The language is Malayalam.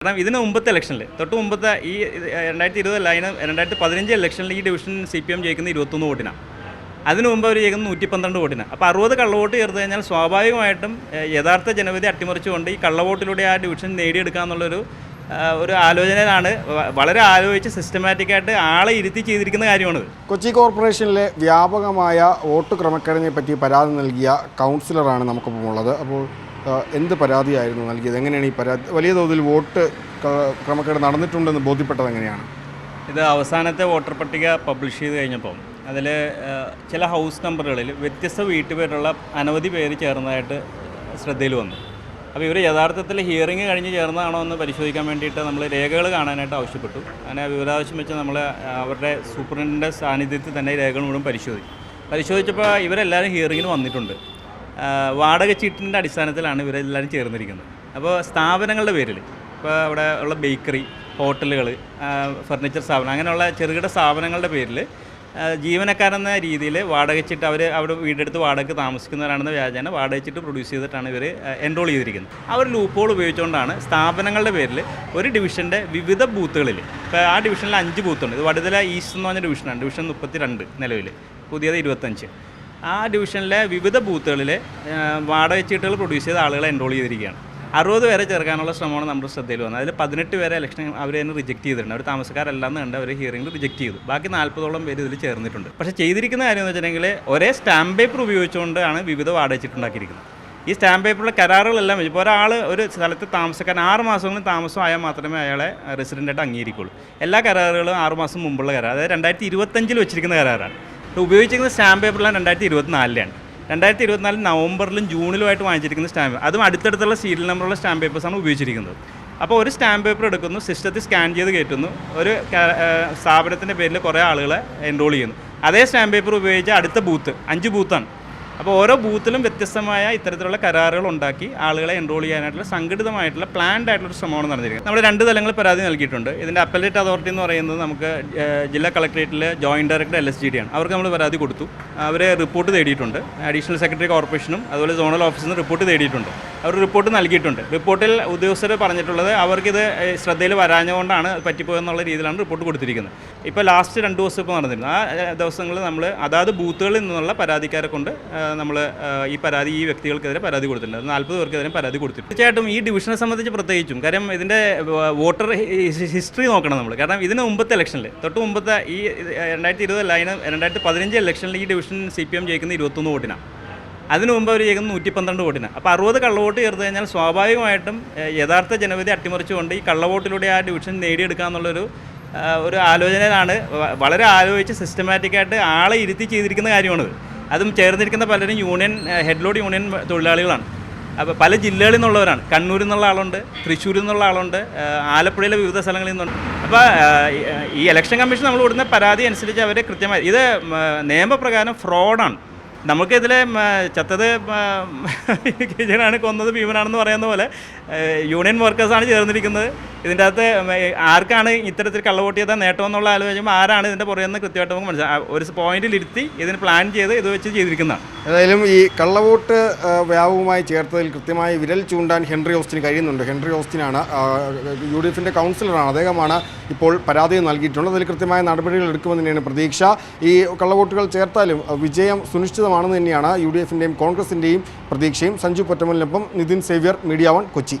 കാരണം ഇതിന് മുമ്പത്തെ ഇലക്ഷനിൽ തൊട്ട് മുമ്പത്തെ ഈ രണ്ടായിരത്തി ഇരുപതല്ല അതിന് രണ്ടായിരത്തി പതിനഞ്ച് ഇലക്ഷനിൽ ഈ ഡിവിഷൻ സി പി എം ജയിക്കുന്ന ഇരുപത്തൊന്ന് വോട്ടിനാണ് അതിനു മുമ്പ് അവർ ജയിക്കുന്ന നൂറ്റി പന്ത്രണ്ട് വോട്ടിനാണ് അപ്പോൾ അറുപത് കള്ളവോട്ട് ചേർത്ത് കഴിഞ്ഞാൽ സ്വാഭാവികമായിട്ടും യഥാർത്ഥ ജനവിധി അട്ടിമറിച്ചുകൊണ്ട് ഈ കള്ളവോട്ടിലൂടെ ആ ഡിവിഷൻ നേടിയെടുക്കുക എന്നുള്ളൊരു ഒരു ആലോചനയിലാണ്. വളരെ ആലോചിച്ച് സിസ്റ്റമാറ്റിക്കായിട്ട് ആളെ ഇരുത്തി ചെയ്തിരിക്കുന്ന കാര്യമാണ് കൊച്ചി കോർപ്പറേഷനിലെ വ്യാപകമായ വോട്ട് ക്രമക്കേടിനെ പറ്റി പരാതി നൽകിയ കൗൺസിലറാണ് നമുക്കൊപ്പം ഉള്ളത്. അപ്പോൾ എന്ത് പരാതിയായിരുന്നു നൽകിയത്? എങ്ങനെയാണ് ഈ പരാതി? വലിയ തോതിൽ വോട്ട് ക്രമക്കേട് നടന്നിട്ടുണ്ടെന്ന് ബോധ്യപ്പെട്ടത് എങ്ങനെയാണ്? ഇത് അവസാനത്തെ വോട്ടർ പട്ടിക പബ്ലിഷ് ചെയ്ത് കഴിഞ്ഞപ്പം അതിൽ ചില ഹൗസ് നമ്പറുകളിൽ വ്യത്യസ്ത വീട്ടുപേരുള്ള അനവധി പേര് ചേർന്നതായിട്ട് ശ്രദ്ധയിൽ വന്നു. അപ്പോൾ ഇവർ യഥാർത്ഥത്തിൽ ഹിയറിംഗ് കഴിഞ്ഞ് ചേർന്നതാണോ എന്ന് പരിശോധിക്കാൻ വേണ്ടിയിട്ട് നമ്മൾ രേഖകൾ കാണാനായിട്ട് ആവശ്യപ്പെട്ടു. അങ്ങനെ വിവരാവശ്യം വെച്ച് നമ്മൾ അവരുടെ സൂപ്രണ്ടിന്റെ സാന്നിധ്യത്തിൽ തന്നെ രേഖകൾ മുഴുവൻ പരിശോധിച്ചു. പരിശോധിച്ചപ്പോൾ ഇവരെല്ലാവരും ഹിയറിങ്ങിന് വന്നിട്ടുണ്ട്. വാടക ചീട്ടിന്റെ അടിസ്ഥാനത്തിലാണ് ഇവരെല്ലാവരും ചേർന്നിരിക്കുന്നത്. അപ്പോൾ സ്ഥാപനങ്ങളുടെ പേരിൽ ഇപ്പോൾ അവിടെ ഉള്ള ബേക്കറി ഹോട്ടലുകൾ ഫർണിച്ചർ സ്ഥാപനം അങ്ങനെയുള്ള ചെറുകിട സ്ഥാപനങ്ങളുടെ പേരിൽ ജീവനക്കാരെന്ന രീതിയിൽ വാടക ചിട്ട് അവർ അവിടെ വീടെടുത്ത് വാടകയ്ക്ക് താമസിക്കുന്നവരാണെന്ന വ്യാജേന വാടക ചിട്ട് പ്രൊഡ്യൂസ് ചെയ്തിട്ടാണ് ഇവർ എൻറോൾ ചെയ്തിരിക്കുന്നത്. അവർ ലൂപ്പോൾ ഉപയോഗിച്ചുകൊണ്ടാണ് സ്ഥാപനങ്ങളുടെ പേരിൽ ഒരു ഡിവിഷന്റെ വിവിധ ബൂത്തുകളിൽ ഇപ്പോൾ ആ ഡിവിഷനിൽ അഞ്ച് ബൂത്തുണ്ട്. ഇത് വടുതല ഈസ്റ്റ് എന്ന് പറഞ്ഞ ഡിവിഷനാണ് ഡിവിഷൻ മുപ്പത്തി രണ്ട് നിലവിൽ പുതിയത് ഇരുപത്തഞ്ച്. ആ ഡിവിഷനിലെ വിവിധ ബൂത്തുകളിൽ വാടക ചീട്ടുകൾ പ്രൊഡ്യൂസ് ചെയ്ത ആളുകളെ എൻറോൾ ചെയ്തിരിക്കുകയാണ്. അറുപത് പേരെ ചേർക്കാനുള്ള ശ്രമമാണ് നമ്മുടെ ശ്രദ്ധയിൽ വന്നത്. അതിൽ പതിനെട്ട് പേരെ ഇലക്ഷൻ അവർ തന്നെ റിജക്ട് ചെയ്തിട്ടുണ്ട്. അവർ താമസക്കാരല്ലാന്ന് കണ്ട് അവർ ഹിയറിംഗിൽ റിജക്ട് ചെയ്തു. ബാക്കി നാൽപ്പതോളം പേര് ഇതിൽ ചേർന്നിട്ടുണ്ട്. പക്ഷേ ചെയ്തിരിക്കുന്ന കാര്യം എന്ന് വെച്ചിട്ടുണ്ടെങ്കിൽ ഒരേ സ്റ്റാമ്പ് പേപ്പർ ഉപയോഗിച്ചുകൊണ്ടാണ് വിവിധ വാടക ചീട്ട് ഉണ്ടാക്കിയിരിക്കുന്നത്. ഈ സ്റ്റാമ്പ് പേപ്പറിലെ കരാറുകളെല്ലാം ഇപ്പോൾ ഒരാൾ ഒരു സ്ഥലത്ത് താമസക്കാൻ ആറ് മാസങ്ങളിൽ താമസം ആയാൽ മാത്രമേ അയാളെ റെസിഡന്റായിട്ട് അംഗീകരിക്കുള്ളൂ. എല്ലാ കരാറുകളും ആറ് മാസം മുമ്പുള്ള കരാർ. അതായത് രണ്ടായിരത്തി ഇരുപത്തഞ്ചിൽ വെച്ചിരിക്കുന്ന കരാറാണ്. ഉപയോഗിച്ചിരിക്കുന്ന സ്റ്റാമ്പ് പേപ്പറിലാണ് രണ്ടായിരത്തി ഇരുപത്തിനാലിലാണ് രണ്ടായിരത്തി ഇരുപത്തിനാല് നവംബറിലും ജൂണിലുമായിട്ട് വാങ്ങിച്ചിരിക്കുന്ന സ്റ്റാമ്പ്. അതും അടുത്തടുത്തുള്ള സീരിയൽ നമ്പറുള്ള സ്റ്റാമ്പ് പേപ്പേഴ്സാണ് ഉപയോഗിച്ചിരിക്കുന്നത്. അപ്പോൾ ഒരു സ്റ്റാമ്പ് പേപ്പർ എടുക്കുന്നു സിസ്റ്റത്തിൽ സ്കാൻ ചെയ്ത് കയറ്റുന്നു. ഒരു സ്ഥാപനത്തിന്റെ പേരിൽ കുറേ ആളുകളെ എൻറോൾ ചെയ്യുന്നു. അതേ സ്റ്റാമ്പ് പേപ്പർ ഉപയോഗിച്ച് അടുത്ത ബൂത്ത് അഞ്ച് ബൂത്താണ്. അപ്പോൾ ഓരോ ബൂത്തിലും വ്യത്യസ്തമായ ഇത്തരത്തിലുള്ള കരാറുകൾ ഉണ്ടാക്കി ആളുകളെ എൻറോൾ ചെയ്യാനായിട്ടുള്ള സംഘടിതമായിട്ടുള്ള പ്ലാൻഡ് ആയിട്ടുള്ള ശ്രമമാണ് നടന്നിരിക്കുന്നത്. നമ്മൾ രണ്ട് തലങ്ങൾ പരാതി നൽകിയിട്ടുണ്ട്. ഇതിന്റെ അപ്പലേറ്റ് അതോറിറ്റി എന്ന് പറയുന്നത് നമുക്ക് ജില്ലാ കളക്ടറേറ്റിൽ joint director L S G D ആണ്. അവർക്ക് നമ്മൾ പരാതി കൊടുത്തു. അവരെ റിപ്പോർട്ട് തേടിയിട്ടുണ്ട്. അഡീഷണൽ സെക്രട്ടറി കോർപ്പറേഷനും അതുപോലെ സോണൽ ഓഫീസിൽ നിന്ന് റിപ്പോർട്ട് തേടിയിട്ടുണ്ട്. അവർ റിപ്പോർട്ട് നൽകിയിട്ടുണ്ട്. റിപ്പോർട്ടിൽ ഉദ്യോഗസ്ഥർ പറഞ്ഞിട്ടുള്ളത് അവർക്കിത് ശ്രദ്ധയിൽ വരാഞ്ഞുകൊണ്ടാണ് പറ്റിപ്പോയെന്നുള്ള രീതിയിലാണ് റിപ്പോർട്ട് കൊടുത്തിരിക്കുന്നത്. ഇപ്പോൾ ലാസ്റ്റ് രണ്ട് ദിവസം ഇപ്പോൾ നടന്നിരുന്നു. ആ ദിവസങ്ങളിൽ നമ്മൾ അതാത് ബൂത്തുകളിൽ നിന്നുള്ള പരാതിക്കാരെ കൊണ്ട് നമ്മൾ ഈ പരാതി ഈ വ്യക്തികൾക്കെതിരെ പരാതി കൊടുത്തിട്ടുണ്ട്. നാൽപ്പത് പേർക്കെതിരെ പരാതി കൊടുത്തിട്ടുണ്ട്. തീർച്ചയായിട്ടും ഈ ഡിവിഷനെ സംബന്ധിച്ച് പ്രത്യേകിച്ചും കാര്യം ഇതിന്റെ വോട്ടർ ഹിസ്റ്ററി നോക്കണം നമ്മൾ. കാരണം ഇതിന് മുമ്പത്തെ ഇലക്ഷനിൽ തൊട്ട് മുമ്പത്തെ ഈ രണ്ടായിരത്തി ഇരുപതല്ല അതിന് രണ്ടായിരത്തി പതിനഞ്ച് ഇലക്ഷനിൽ ഈ ഡിവിഷൻ സി പി എം ജയിക്കുന്ന ഇരുപത്തൊന്ന് വോട്ടിനാണ്. അതിനു മുമ്പ് അവർ ചെയ്യുന്നത് നൂറ്റി പന്ത്രണ്ട് വോട്ടിന്. അപ്പോൾ അറുപത് കള്ളവോട്ട് ചേർത്ത് കഴിഞ്ഞാൽ സ്വാഭാവികമായിട്ടും യഥാർത്ഥ ജനവിധി അട്ടിമറിച്ചുകൊണ്ട് ഈ കള്ളവോട്ടിലൂടെ ആ ഡിവിഷൻ നേടിയെടുക്കുക എന്നുള്ളൊരു ഒരു ആലോചനയിലാണ് വളരെ ആലോചിച്ച് സിസ്റ്റമാറ്റിക്കായിട്ട് ആളെ ഇരുത്തി ചെയ്തിരിക്കുന്ന കാര്യമാണ് അതും ചേർന്നിരിക്കുന്ന പലരും union head load head load union തൊഴിലാളികളാണ്. അപ്പോൾ പല ജില്ലകളിൽ നിന്നുള്ളവരാണ്. കണ്ണൂരിൽ നിന്നുള്ള ആളുണ്ട് തൃശ്ശൂരിൽ നിന്നുള്ള ആളുണ്ട് ആലപ്പുഴയിലെ വിവിധ സ്ഥലങ്ങളിൽ നിന്നുണ്ട്. അപ്പോൾ ഈ ഇലക്ഷൻ കമ്മീഷൻ നമ്മൾ കൊടുക്കുന്ന പരാതി അനുസരിച്ച് അവർ കൃത്യമായി ഇത് നിയമപ്രകാരം ഫ്രോഡാണ് നമുക്കിതിൽ ചത്തത് കിജനാണ് കൊന്നത് ഭീമനാണെന്ന് പറയുന്ന പോലെ യൂണിയൻ വർക്കേഴ്സാണ് ചേർന്നിരിക്കുന്നത്. ഇതിന്റെ അകത്ത് ആർക്കാണ് ഇത്തരത്തിൽ കള്ളവോട്ട് ചെയ്താൽ നേട്ടം എന്നുള്ള ആലോചിക്കുമ്പോൾ ആരാണ് ഇതിന്റെ പുറകെ നിന്ന് കൃത്യമായിട്ട് നമുക്ക് മനസ്സിലാക്കാം ഒരു പോയിന്റിൽ ഇരുത്തി ഇതിന് പ്ലാൻ ചെയ്ത് ഇത് വെച്ച് ചെയ്തിരിക്കുന്നതാണ്. ഏതായാലും ഈ കള്ളവോട്ട് വ്യാപകമായി ചേർത്തതിൽ കൃത്യമായി വിരൽ ചൂണ്ടാൻ ഹെൻറി ഓസ്റ്റിന് കഴിയുന്നുണ്ട്. ഹെൻറി ഓസ്റ്റിനാണ് യു ഡി എഫിന്റെ കൗൺസിലറാണ്. അദ്ദേഹമാണ് ഇപ്പോൾ പരാതി നൽകിയിട്ടുള്ളത് അതിൽ കൃത്യമായ നടപടികൾ എടുക്കുമെന്ന് തന്നെയാണ് പ്രതീക്ഷ. ഈ കള്ളവോട്ടുകൾ ചേർത്താലും വിജയം സുനിശ്ചിതമാണെന്ന് തന്നെയാണ് യു ഡി എഫിന്റെയും കോൺഗ്രസിന്റെയും പ്രതീക്ഷയും. Sanju പൊറ്റമലിനൊപ്പം Nithin Xavier media one Kochi.